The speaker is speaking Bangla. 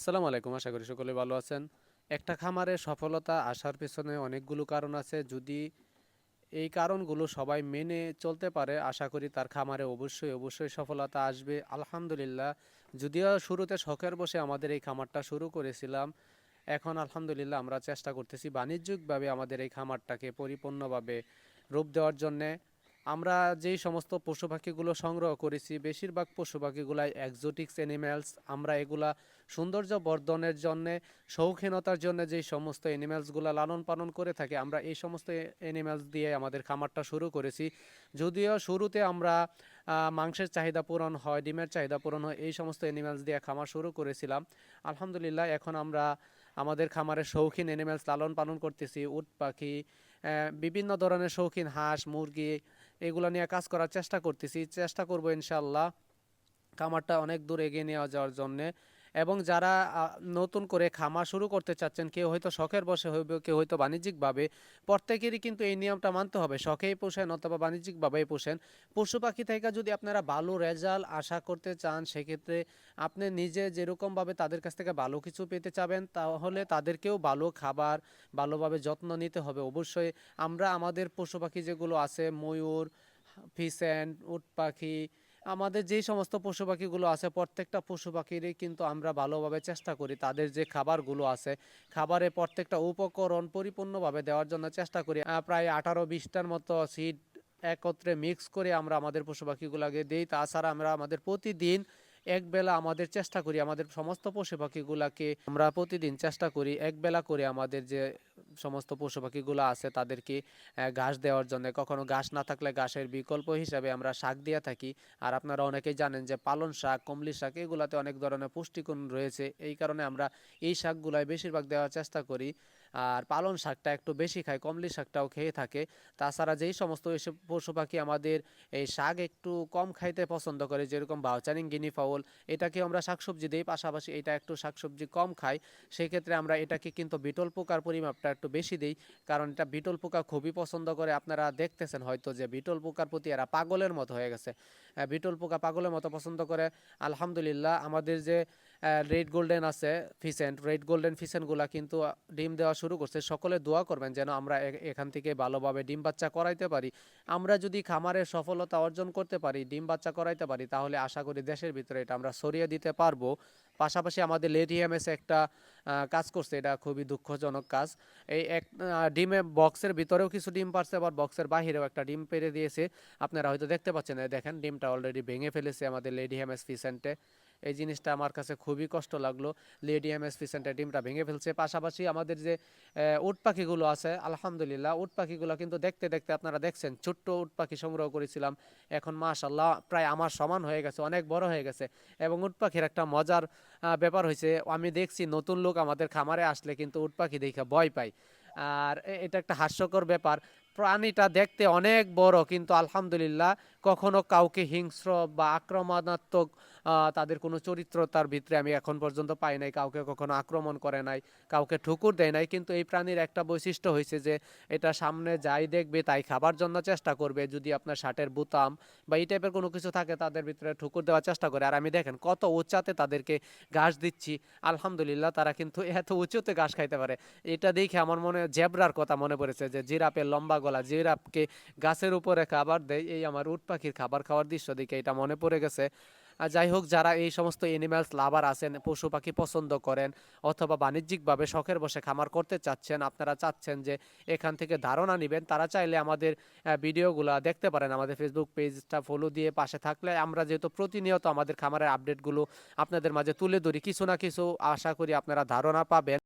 আসসালামু আলাইকুম, আশা করি সকলে ভালো আছেন। একটা খামারে সফলতা আসার পেছনে অনেকগুলো কারণ আছে। যদি এই কারণগুলো সবাই মেনে চলতে পারে, আশা করি তার খামারে অবশ্যই অবশ্যই সফলতা আসবে। আলহামদুলিল্লাহ, যদিও শুরুতে শখের বসে আমাদের এই খামারটা শুরু করেছিলাম, এখন আলহামদুলিল্লাহ আমরা চেষ্টা করতেছি বাণিজ্যিকভাবে আমাদের এই খামারটাকে পরিপূর্ণভাবে রূপ দেওয়ার জন্যে। আমরা যেই সমস্ত পশু পাখিগুলো সংগ্রহ করেছি, বেশিরভাগ পশু পাখিগুলাই এক্সোটিক্স অ্যানিম্যালস আমরা এগুলা সৌন্দর্য বর্ধনের জন্য, শৌখিনতার জন্য যেই সমস্ত অ্যানিম্যালসগুলো লালন পালন করে থাকি, আমরা এই সমস্ত অ্যানিম্যালস দিয়ে আমাদের খামারটা শুরু করেছি। যদিও শুরুতে আমরা মাংসের চাহিদা পূরণ হয়, ডিমের চাহিদা পূরণ হয়, এই সমস্ত অ্যানিম্যালস দিয়ে খামার শুরু করেছিলাম। আলহামদুলিল্লাহ, এখন আমরা আমাদের খামারে শৌখিন অ্যানিম্যালস লালন পালন করতেছি। উট পাখি বিভিন্ন ধরনের শৌখিন হাঁস, মুরগি এগুলো নিয়ে কাজ করার চেষ্টা করতেছি। চেষ্টা করব ইনশাল্লাহ খামারটা অনেক দূর এগিয়ে নিয়ে যাওয়ার জন্যে। এবং যারা নতুন করে খামার শুরু করতে চাচ্ছেন, কেউ হয়তো শখের বসে হইবে, কেউ হয়তো বাণিজ্যিকভাবে, প্রত্যেকেরই কিন্তু এই নিয়মটা মানতে হবে, শখেই পোষেন অথবা বাণিজ্যিকভাবেই পোষেন। পশু পাখি থেকে যদি আপনারা ভালো রেজাল্ট আশা করতে চান, সেক্ষেত্রে আপনি নিজে যেরকমভাবে তাদের কাছ থেকে ভালো কিছু পেতে চাবেন, তাহলে তাদেরকেও ভালো খাবার, ভালোভাবে যত্ন নিতে হবে। অবশ্যই আমরা আমাদের পশু পাখি যেগুলো আছে, ময়ূর ফিসেন্ট উট পাখি আমাদের যেই সমস্ত পশু পাখিগুলো আছে, প্রত্যেকটা পশু পাখিরই কিন্তু আমরা ভালোভাবে চেষ্টা করি। তাদের যে খাবারগুলো আছে, খাবারে প্রত্যেকটা উপকরণ পরিপূর্ণভাবে দেওয়ার জন্য চেষ্টা করি। প্রায় আঠারো বিশটার মতো সিড একত্রে মিক্স করে আমরা আমাদের পশু পাখিগুলোকে দিই। তাছাড়া আমরা আমাদের প্রতিদিন এক বেলা আমাদের চেষ্টা করি, আমাদের সমস্ত পশু পাখিগুলাকে আমরা প্রতিদিন চেষ্টা করি, এক বেলা করে আমাদের যে সমস্ত পশু পাখিগুলো আছে তাদেরকে ঘাস দেওয়ার জন্য। কখনো ঘাস না থাকলে ঘাসের বিকল্প হিসাবে আমরা শাক দিয়ে থাকি। আর আপনারা অনেকেই জানেন যে পালন শাক, কমলি শাক, এগুলাতে অনেক ধরনের পুষ্টিগুণ রয়েছে। এই কারণে আমরা এই শাকগুলাই বেশিরভাগ দেওয়ার চেষ্টা করি। আর পালন শাকটা একটু বেশি খায়, কমলি শাকটাও খেয়ে থাকে। তাছাড়া যেই সমস্ত এসব পশু পাখি আমাদের এই শাক একটু কম খাইতে পছন্দ করে, যেরকম বাউচারিং গিনি ফাউল এটাকে আমরা শাকসবজি দিই, পাশাপাশি এটা একটু শাকসবজি কম খাই। সেই ক্ষেত্রে আমরা এটাকে কিন্তু বিটল পোকার পরিমাপটা একটু বেশি দিই, কারণ এটা বিটল পোকা খুবই পছন্দ করে। আপনারা দেখতেছেন হয়তো যে বিটল পোকার প্রতি এরা পাগলের মতো হয়ে গেছে। বিটল পোকা পাগলের মতো পছন্দ করে। আলহামদুলিল্লাহ, আমাদের যে রেড গোল্ডেন আছে ফিসেন্ট রেড গোল্ডেন ফিসেন্টগুলা কিন্তু ডিম দেওয়া শুরু করছে। সকলে দোয়া করবেন যেন আমরা এখান থেকে ভালোভাবে ডিম বাচ্চা করাইতে পারি। আমরা যদি খামারে সফলতা অর্জন করতে পারি, ডিম বাচ্চা করাইতে পারি, তাহলে আশা করি দেশের ভিতরে এটা আমরা সরিয়ে দিতে পারব। পাশাপাশি আমাদের লেডিএমএস একটা কাজ করছে, এটা খুবই দুঃখজনক কাজ। এই এক ডিমে বক্সের ভিতরেও কিছু ডিম পারছে, আবার বক্সের বাহিরেও একটা ডিম পেরে দিয়েছে। আপনারা হয়তো দেখতে পাচ্ছেন দেখেন, ডিমটা অলরেডি ভেঙে ফেলেছে আমাদের লেডিএমএস ফিসেন্টে এই জিনিসটা আমার কাছে খুবই কষ্ট লাগল। লেডিএমএস ফিসেন্টের ডিমটা ভেঙে ফেলছে। পাশাপাশি আমাদের যে উট পাখিগুলো আছে, আলহামদুলিল্লাহ, উট পাখিগুলো কিন্তু দেখতে দেখতে আপনারা দেখছেন, ছোট্ট উট পাখি সংগ্রহ করেছিলাম। এখন মাশাল্লাহ প্রায় আমার সমান হয়ে গেছে, অনেক বড় হয়ে গেছে। এবং উট পাখির একটা মজার ব্যাপার হয়েছে, আমি দেখছি নতুন লোক আমাদের খামারে আসলে কিন্তু উট পাখি দেখে ভয় পায়। আর এটা একটা হাস্যকর ব্যাপার। প্রাণীটা দেখতে অনেক বড়, কিন্তু আলহামদুলিল্লাহ কখনো কাউকে হিংস্র বা আক্রমণাত্মক তাদের কোনো চরিত্র তার ভিতরে আমি এখন পর্যন্ত পাই নাই, কাউকে কখনো আক্রমণ করে নাই, কাউকে ঠুকুর দেয় নাই। কিন্তু এই প্রাণীর একটা বৈশিষ্ট্য হয়েছে যে, এটা সামনে যাই দেখবে তাই খাবার জন্য চেষ্টা করবে। যদি আপনার শার্টের বুতাম বা এই টাইপের কোনো কিছু থাকে, তাদের ভিতরে ঠুকুর দেওয়ার চেষ্টা করে। আর আমি দেখেন কত উচ্চাতে তাদেরকে ঘাস দিচ্ছি। আলহামদুলিল্লাহ, তারা কিন্তু এত উঁচুতে ঘাস খাইতে পারে। এটা দেখে আমার মনে, জেব্রার কথা মনে পড়েছে যে জিরাপের লম্বা গলা জিরাপকে গাছের উপরে খাবার দেয়, এই আমার উট পাখির খাবার খাওয়ার দৃশ্য দেখে এটা মনে পড়ে গেছে। যাই হোক, যারা এই সমস্ত এনিম্যালস লাভার আছেন, পশু পাখি পছন্দ করেন অথবা বাণিজ্যিকভাবে শখের বসে খামার করতে চাচ্ছেন, আপনারা চাচ্ছেন যে এখান থেকে ধারণা নেবেন, তারা চাইলে আমাদের ভিডিওগুলো দেখতে পারেন। আমাদের ফেসবুক পেজটা ফলো দিয়ে পাশে থাকলে আমরা যেহেতু প্রতিনিয়ত আমাদের খামারের আপডেটগুলো আপনাদের মাঝে তুলে ধরি, কিছু না কিছু আশা করি আপনারা ধারণা পাবেন।